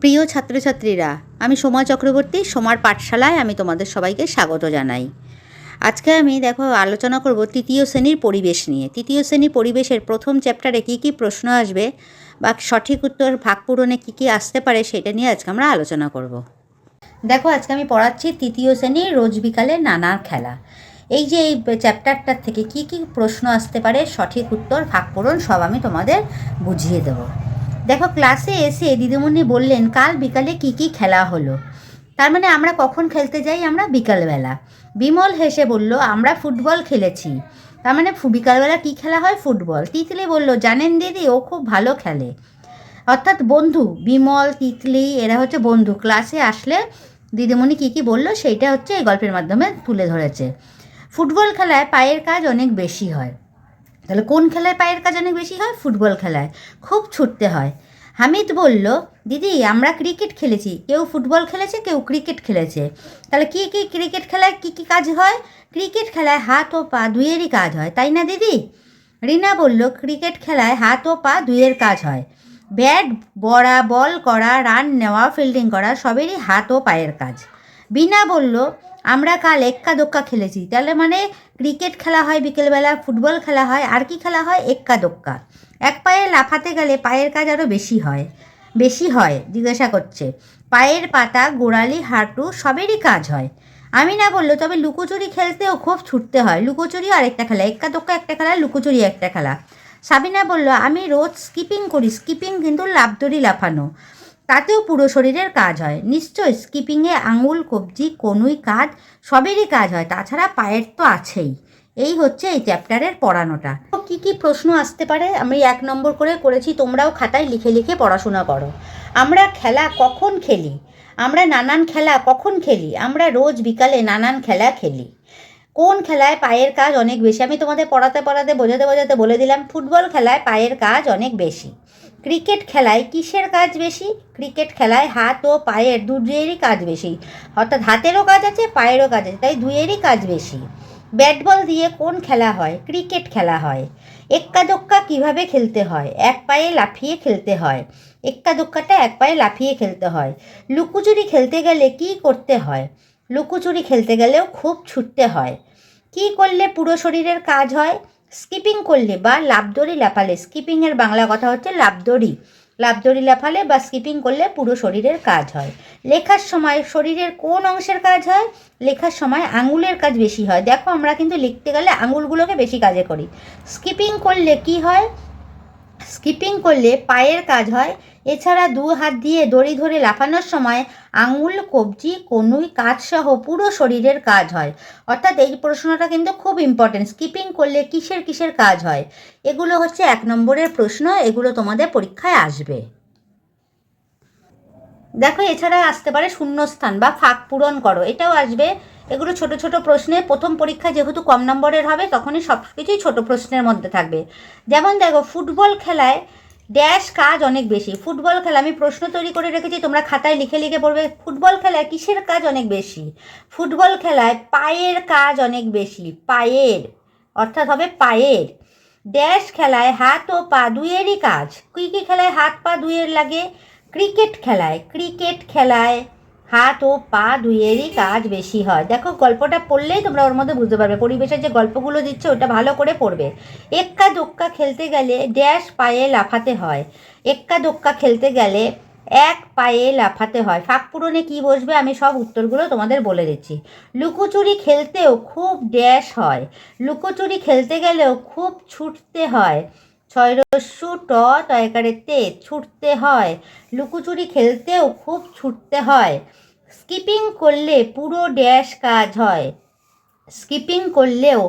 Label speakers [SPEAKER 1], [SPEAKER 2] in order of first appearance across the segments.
[SPEAKER 1] প্রিয় ছাত্রছাত্রীরা, আমি সোমা চক্রবর্তী, সোমার পাঠশালায় আমি তোমাদের সবাইকে স্বাগত জানাই। আজকে আমি দেখো আলোচনা করব তৃতীয় শ্রেণির পরিবেশ নিয়ে। তৃতীয় শ্রেণির পরিবেশের প্রথম চ্যাপ্টারে কী কী প্রশ্ন আসবে বা সঠিক উত্তর ভাগ পূরণে কী কী আসতে পারে সেটা নিয়ে আজকে আমরা আলোচনা করব। দেখো আজকে আমি পড়াচ্ছি তৃতীয় শ্রেণির রোজ বিকালে নানা খেলা। এই যে এই চ্যাপ্টারটার থেকে কি কি প্রশ্ন আসতে পারে, সঠিক উত্তর, ভাগ পূরণ সব আমি তোমাদের বুঝিয়ে দেবো। দেখো ক্লাসে এসে দিদিমণি বললেন, কাল বিকালে কি কি খেলা হলো? তার মানে আমরা কখন খেলতে যাই? আমরা বিকালবেলা। বিমল হেসে বলল, আমরা ফুটবল খেলেছি। তার মানে বিকালবেলা কী খেলা হয়? ফুটবল। তিতলি বলল, জানেন দিদি, ও খুব ভালো খেলে। অর্থাৎ বন্ধু, বিমল, তিতলি, এরা হচ্ছে বন্ধু। ক্লাসে আসলে দিদিমণি কী কী বলল, সেইটা হচ্ছে এই গল্পের মাধ্যমে তুলে ধরেছে। ফুটবল খেলায় পায়ের কাজ অনেক বেশি হয়। তাহলে কোন খেলায় পায়ের কাজ অনেক বেশি হয়? ফুটবল খেলায়। খুব ছুটতে হয়। হামিদ বলল, দিদি, আমরা ক্রিকেট খেলেছি। কেউ ফুটবল খেলেছে, কেউ ক্রিকেট খেলেছে। তাহলে কি কি ক্রিকেট খেলায় কি কি কাজ হয়? ক্রিকেট খেলায় হাত ও পা দুইয়েরই কাজ হয়, তাই না দিদি? রিনা বলল, ক্রিকেট খেলায় হাত ও পা দুইয়ের কাজ হয়। ব্যাট বড়া বল করা, রান নেওয়া, ফিল্ডিং করা, সবেরই হাত ও পায়ের কাজ। বিনা বলল, আমরা কাল এক্কা দোক্কা খেলেছি। তাহলে মানে ক্রিকেট খেলা হয়, বিকেলবেলা ফুটবল খেলা হয়, আর কি খেলা হয়? এক্কা দোক্কা। এক পায়ে লাফাতে গেলে পায়ের কাজ আরও বেশি হয় বেশি হয়, জিজ্ঞাসা করছে। পায়ের পাতা, গোড়ালি, হাঁটু সবেরই কাজ হয়। আমি না বলল তবে লুকোচুরি খেলতেও খুব ছুটতে হয়। লুকোচুরিও আরেকটা খেলা, এক্কা দোক্কা একটা খেলা, লুকোচুরি একটা খেলা। সাবিনা বলল, আমি রোজ স্কিপিং করি, স্কিপিং কিন্তু লাভদড়ি লাফানো। তাতেও পুরো শরীরের কাজ হয়। নিশ্চয় স্কিপিংয়ে আঙুল, কবজি, কনুই কাজ সবেরই কাজ হয়, তাছাড়া পায়ের তো আছেই। এই হচ্ছে এই চ্যাপ্টারের পড়ানোটা। কী কী প্রশ্ন আসতে পারে? আমি এক নম্বর করে করেছি, তোমরাও খাতায় লিখে লিখে পড়াশোনা করো। আমরা খেলা কখন খেলি? আমরা নানান খেলা কখন খেলি? আমরা রোজ বিকালে নানান খেলা খেলি। কোন খেলায় পায়ের কাজ অনেক বেশি? আমি তোমাদের পড়াতে পড়াতে, বোঝাতে বোঝাতে বলে দিলাম, ফুটবল খেলায় পায়ের কাজ অনেক বেশি। ক্রিকেট খেলায় কিসের কাজ বেশি? ক্রিকেট খেলায় হাত ও পায়ের দুইয়েরই কাজ বেশি। অর্থাৎ হাতেরও কাজ আছে, পায়েরও কাজ আছে, তাই দুইয়েরই কাজ বেশি। ব্যাট বল দিয়ে কোন খেলা হয়? ক্রিকেট খেলা হয়। এক্কা দোক্কা কীভাবে খেলতে হয়? এক পায়ে লাফিয়ে খেলতে হয়। এক্কা দোক্কাটা এক পায়ে লাফিয়ে খেলতে হয়। লুকোচুরি খেলতে গেলে কি করতে হয়? লুকোচুরি খেলতে গেলেও খুব ছুটতে হয়। কি করলে পুরো শরীরের কাজ হয়? স্কিপিং করলে বা লাভদড়ি লাফালে স্কিপিংয়ের বাংলা কথা হচ্ছে লাভদড়ি লাভদড়ি লাফালে বা স্কিপিং করলে পুরো শরীরের কাজ হয়। লেখার সময় শরীরের কোন অংশের কাজ হয়? লেখার সময় আঙুলের কাজ বেশি হয়। দেখো আমরা কিন্তু লিখতে গেলে আঙুলগুলোকে বেশি কাজে করি। স্কিপিং করলে কি হয়? স্কিপিং করলে পায়ের কাজ হয়। এছাড়া দু হাত দিয়ে দড়ি ধরে লাফানোর সময় আঙুল, কবজি, কনুই, কাঁধসহ পুরো শরীরের কাজ হয়। অর্থাৎ এই প্রশ্নটা কিন্তু খুব ইম্পর্টেন্ট স্কিপিং করলে কিসের কিসের কাজ হয়? এগুলো হচ্ছে এক নম্বরের প্রশ্ন, এগুলো তোমাদের পরীক্ষায় আসবে। দেখো, এছাড়া আসতে পারে শূন্যস্থান বা ফাঁক পূরণ করো। এটাও আসবে। এগুলো ছোট ছোট প্রশ্নে, প্রথম পরীক্ষা যেহেতু কম নম্বরের হবে, তখনই সব কিছুই ছোটো প্রশ্নের মধ্যে থাকবে। যেমন দেখো, ফুটবল খেলায় ড্যাশ কাজ অনেক বেশি। ফুটবল খেলা, আমি প্রশ্ন তৈরি করে রেখেছি, তোমরা খাতায় লিখে লিখে পড়বে, ফুটবল খেলায় কিসের কাজ অনেক বেশি? ফুটবল খেলায় পায়ের কাজ অনেক বেশি, পায়ের, অর্থাৎ হবে পায়ের। ড্যাশ খেলায় হাত ও পা দুইয়েরই কাজ। কী কী খেলায় হাত পা দুইয়ের লাগে? ক্রিকেট খেলায়। ক্রিকেট খেলায় হাত ও পা দুইয়েরই কাজ বেশি হয়। দেখো, গল্পটা পড়লেই তোমরা ওর মধ্যে বুঝতে পারবে। পরিবেশের যে গল্পগুলো দিচ্ছে, ওটা ভালো করে পড়বে। এক্কা দোক্কা খেলতে গেলে ড্যাশ পায়ে লাফাতে হয়। এক্কা দোক্কা খেলতে গেলে এক পায়ে লাফাতে হয়। ফাঁক পূরণে কী বসবে, আমি সব উত্তরগুলো তোমাদের বলে দিচ্ছি। লুকোচুরি খেলতেও খুব ড্যাশ হয়। লুকোচুরি খেলতে গেলেও খুব ছুটতে হয়। ছয় রস্যু ট তয়কারে তে ছুটতে হয়। লুকোচুরি খেলতেও খুব ছুটতে হয়। স্কিপিং করলে পুরো ড্যাশ কাজ হয়। স্কিপিং করলেও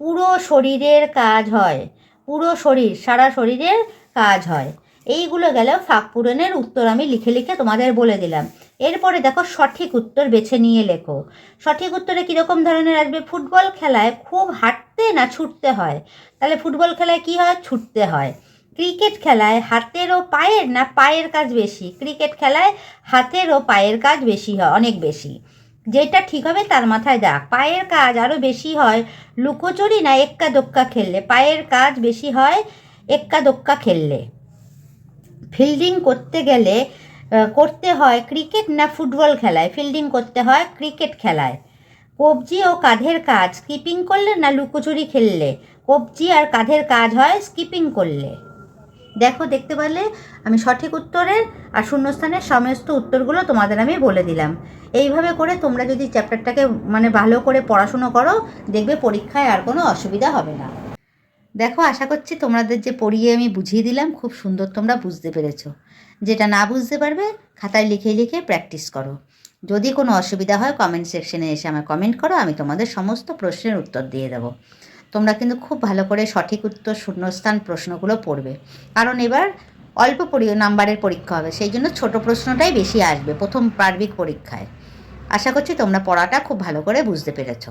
[SPEAKER 1] পুরো শরীরের কাজ হয়। পুরো শরীর, সারা শরীরের কাজ হয়। এইগুলো গেল ফাঁক পূরণের উত্তর আমি লিখে লিখে তোমাদের বলে দিলাম। এরপরে দেখো সঠিক উত্তর বেছে নিয়ে লেখো। সঠিক উত্তরে কীরকম ধরনের আসবে? ফুটবল খেলায় খুব হাঁটতে না ছুটতে হয়? তাহলে ফুটবল খেলায় কি হয়? ছুটতে হয়। ক্রিকেট খেলায় হাতের ও পায়ের না পায়ের কাজ বেশি? ক্রিকেট খেলায় হাতের ও পায়ের কাজ বেশি হয়, অনেক বেশি। যেটা ঠিক হবে তার মাথায় দাগ পায়ের কাজ আরও বেশি হয় লুকোচুরি না এক্কা দোক্কা খেললে? পায়ের কাজ বেশি হয় এক্কা দোক্কা খেললে। ফিল্ডিং করতে গেলে করতে হয় ক্রিকেট না ফুটবল খেলায়? ফিল্ডিং করতে হয় ক্রিকেট খেলায়। কবজি ও কাঁধের কাজ স্কিপিং করলে না লুকোচুরি খেললে? কবজি আর কাঁধের কাজ হয় স্কিপিং করলে। দেখো, দেখতে পারলে আমি সঠিক উত্তরের আর শূন্যস্থানের সমস্ত উত্তরগুলো তোমাদের আমি বলে দিলাম। এইভাবে করে তোমরা যদি চ্যাপ্টারটাকে মানে ভালো করে পড়াশুনো করো, দেখবে পরীক্ষায় আর কোনো অসুবিধা হবে না। দেখো, আশা করছি তোমাদের যে পড়িয়ে আমি বুঝিয়ে দিলাম, খুব সুন্দর তোমরা বুঝতে পেরেছ। যেটা না বুঝতে পারবে, খাতায় লিখে লিখে প্র্যাকটিস করো। যদি কোনো অসুবিধা হয় কমেন্ট সেকশনে এসে আমায় কমেন্ট করো, আমি তোমাদের সমস্ত প্রশ্নের উত্তর দিয়ে দেবো। তোমরা কিন্তু খুব ভালো করে সঠিক উত্তর, শূন্যস্থান প্রশ্নগুলো পড়বে। কারণ এবার অল্প পরি নাম্বারের পরীক্ষা হবে, সেই জন্য ছোট প্রশ্নটাই বেশি আসবে প্রথম প্রারম্ভিক পরীক্ষায়। আশা করছি তোমরা পড়াটা খুব ভালো করে বুঝতে পেরেছ।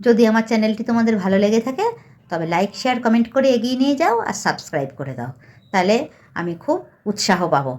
[SPEAKER 1] যদি আমার চ্যানেলটি তোমাদের ভালো লেগে থাকে তবে লাইক শেয়ার কমেন্ট করে এগিয়ে নিয়ে যাও আর সাবস্ক্রাইব করে দাও। তাহলে আমি খুব উৎসাহ পাবো।